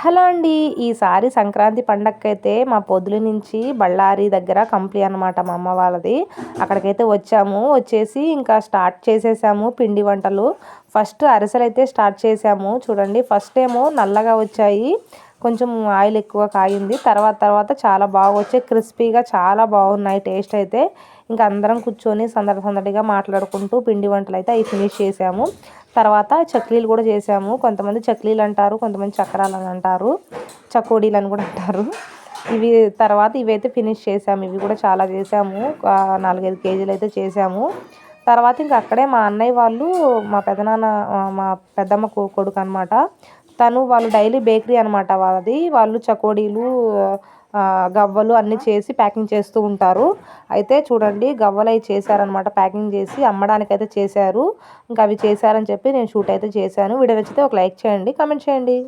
Hello అండి. ఈసారి సంక్రాంతి పండగకైతే మా పొద్దుల నుంచి బళ్ళారి దగ్గర కంప్లీ అనమాట మా అమ్మ వాళ్ళది. అక్కడికైతే వచ్చాము. వచ్చేసి ఇంకా స్టార్ట్ చేసేసాము పిండి వంటలు. ఫస్ట్ అరిసెలు అయితే స్టార్ట్ చేసాము. చూడండి ఫస్ట్ ఏమో నల్లగా వచ్చాయి. కొంచెం ఆయిల్ ఎక్కువ కాగింది తర్వాత తర్వాత చాలా బాగా వచ్చాయి. క్రిస్పీగా చాలా బాగున్నాయి టేస్ట్ అయితే. ఇంకా అందరం కూర్చొని సందడి సందడిగా మాట్లాడుకుంటూ పిండి వంటలు అయితే అవి ఫినిష్ చేసాము. తర్వాత చక్లీలు కూడా చేసాము. కొంతమంది చక్లీలు అంటారు కొంతమంది చక్రాలు అని అంటారు చకోడీలు అని కూడా అంటారు. ఇవి తర్వాత ఇవైతే ఫినిష్ చేసాము. ఇవి కూడా చాలా చేసాము. నాలుగైదు కేజీలు అయితే చేసాము. తర్వాత ఇంక అక్కడే మా అన్నయ్య వాళ్ళు మా పెదనాన్న మా పెద్దమ్మ కొడుకు అనమాట తను వాళ్ళు డైలీ బేకరీ అనమాట వాళ్ళది. వాళ్ళు చకోడీలు గవ్వలు అన్నీ చేసి ప్యాకింగ్ చేస్తూ ఉంటారు. అయితే చూడండి గవ్వలు అవి చేశారనమాట ప్యాకింగ్ చేసి అమ్మడానికి అయితే చేశారు. ఇంకా అవి చేశారని చెప్పి నేను షూట్ అయితే చేశాను. వీడియో నచ్చితే ఒక లైక్ చేయండి కామెంట్ చేయండి.